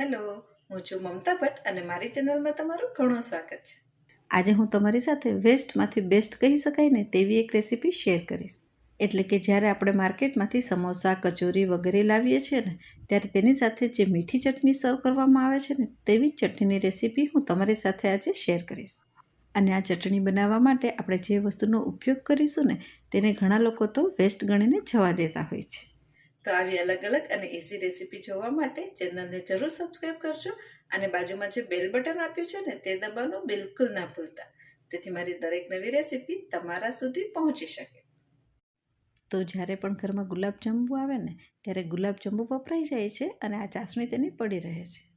Hello, હું છું મમતા ભટ્ટ અને મારી ચેનલમાં તમારું ઘણું સ્વાગત છે. આજે હું તમારી સાથે વેસ્ટમાંથી બેસ્ટ કહી શકાય ને તેવી એક રેસીપી શેર કરીશ. એટલે કે જ્યારે આપણે માર્કેટમાંથી સમોસા, કચોરી વગેરે લાવીએ છીએ ને, ત્યારે તેની સાથે જે મીઠી ચટણી સર્વ કરવામાં આવે છે ને, તેવી ચટણીની રેસીપી હું તમારી સાથે આજે શેર કરીશ. અને આ ચટણી બનાવવા માટે આપણે જે વસ્તુનો ઉપયોગ કરીશું ને, તેને ઘણા લોકો તો વેસ્ટ ગણીને જવા દેતા હોય છે. તો આવી અલગ અલગ અને ઇઝી રેસીપી જોવા માટે ચેનલને જરૂર સબસ્ક્રાઈબ કરજો અને બાજુમાં જે બેલ બટન આપ્યું છે ને તે દબાવવાનું બિલકુલ ના ભૂલતા. તેથી મારી દરેક નવી રેસીપી તમારા સુધી પહોંચી શકે. તો જ્યારે પણ ઘરમાં ગુલાબજાંબુ આવે ને, ત્યારે ગુલાબજાંબુ વપરાઈ જાય છે અને આ ચાસણી તેની પડી રહે છે.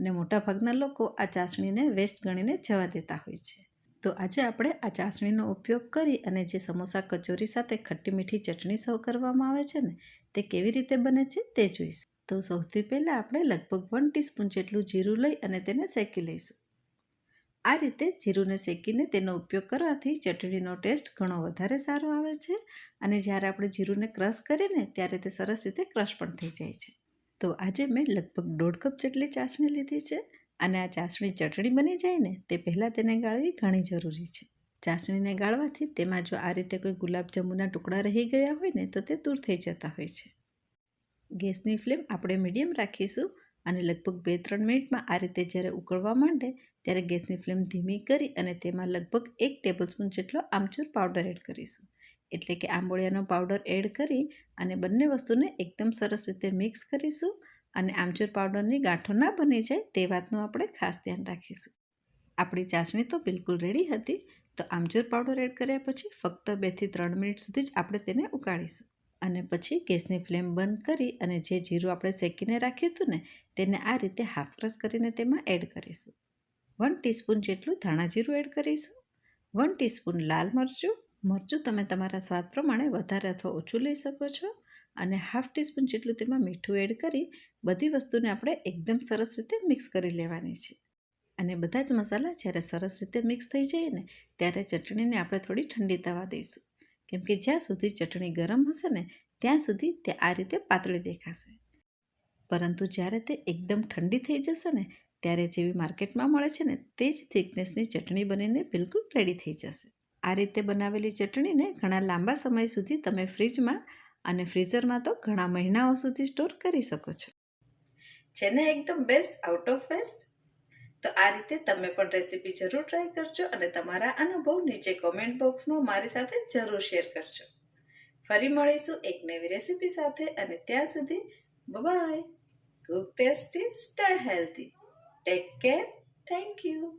અને મોટાભાગના લોકો આ ચાસણીને વેસ્ટ ગણીને જવા દેતા હોય છે. તો આજે આપણે આ ચાસણીનો ઉપયોગ કરી અને જે સમોસા કચોરી સાથે ખટ્ટી મીઠી ચટણી સર્વ કરવામાં આવે છે ને, તે કેવી રીતે બને છે તે જોઈશું. તો સૌથી પહેલાં આપણે લગભગ વન ટીસ્પૂન જેટલું જીરું લઈ અને તેને શેકી લઈશું. આ રીતે જીરુંને શેકીને તેનો ઉપયોગ કરવાથી ચટણીનો ટેસ્ટ ઘણો વધારે સારો આવે છે અને જ્યારે આપણે જીરુંને ક્રશ કરીએ ત્યારે તે સરસ રીતે ક્રશ પણ થઈ જાય છે. તો આજે મેં લગભગ દોઢ કપ જેટલી ચાસણી લીધી છે અને આ ચાસણી ચટણી બની જાય ને, તે પહેલાં તેને ગાળવી ઘણી જરૂરી છે. ચાસણીને ગાળવાથી તેમાં જો આ રીતે કોઈ ગુલાબજાંબુના ટુકડા રહી ગયા હોય ને, તો તે દૂર થઈ જતા હોય છે. ગેસની ફ્લેમ આપણે મીડિયમ રાખીશું અને લગભગ બે ત્રણ મિનિટમાં આ રીતે જ્યારે ઉકળવા માંડે, ત્યારે ગેસની ફ્લેમ ધીમી કરી અને તેમાં લગભગ એક ટેબલસ્પૂન જેટલો આમચૂર પાવડર એડ કરીશું. એટલે કે આંબોળિયાનો પાવડર એડ કરી અને બંને વસ્તુને એકદમ સરસ રીતે મિક્સ કરીશું અને આમચૂર પાવડરની ગાંઠો ના બની જાય તે વાતનું આપણે ખાસ ધ્યાન રાખીશું. આપણી ચાસણી તો બિલકુલ રેડી હતી, તો આમચૂર પાવડર એડ કર્યા પછી ફક્ત બેથી ત્રણ મિનિટ સુધી જ આપણે તેને ઉકાળીશું. અને પછી ગેસની ફ્લેમ બંધ કરી અને જે જીરું આપણે શેકીને રાખ્યું હતું ને, તેને આ રીતે હાફ ક્રશ કરીને તેમાં એડ કરીશું. વન ટીસ્પૂન જેટલું ધાણા જીરું એડ કરીશું. વન ટીસ્પૂન લાલ મરચું. મરચું તમે તમારા સ્વાદ પ્રમાણે વધારે અથવા ઓછું લઈ શકો છો. અને હાફ ટીસ્પૂન જેટલું તેમાં મીઠું એડ કરી બધી વસ્તુને આપણે એકદમ સરસ રીતે મિક્સ કરી લેવાની છે. અને બધા જ મસાલા જ્યારે સરસ રીતે મિક્સ થઈ જાય ને, ત્યારે ચટણીને આપણે થોડી ઠંડી થવા દઈશું. કેમ કે જ્યાં સુધી ચટણી ગરમ હશે ને, ત્યાં સુધી તે આ રીતે પાતળી દેખાશે. પરંતુ જ્યારે તે એકદમ ઠંડી થઈ જશે ને, ત્યારે જેવી માર્કેટમાં મળે છે ને, તે જ થિકનેસની ચટણી બનીને બિલકુલ રેડી થઈ જશે. આ રીતે બનાવેલી ચટણીને ઘણા લાંબા સમય સુધી તમે ફ્રીજમાં અને ફ્રીઝરમાં તો ઘણા મહિનાઓ સુધી સ્ટોર કરી શકો છો. છે ને એકદમ બેસ્ટ આઉટ ઓફ વેસ્ટ તો આ રીતે તમે પણ રેસીપી જરૂર ટ્રાય કરજો અને તમારા અનુભવ નીચે કોમેન્ટ બોક્સમાં મારી સાથે જરૂર શેર કરજો. ફરી મળીશું એક નવી રેસીપી સાથે અને ત્યાં સુધી bye cook tasty stay healthy take care thank you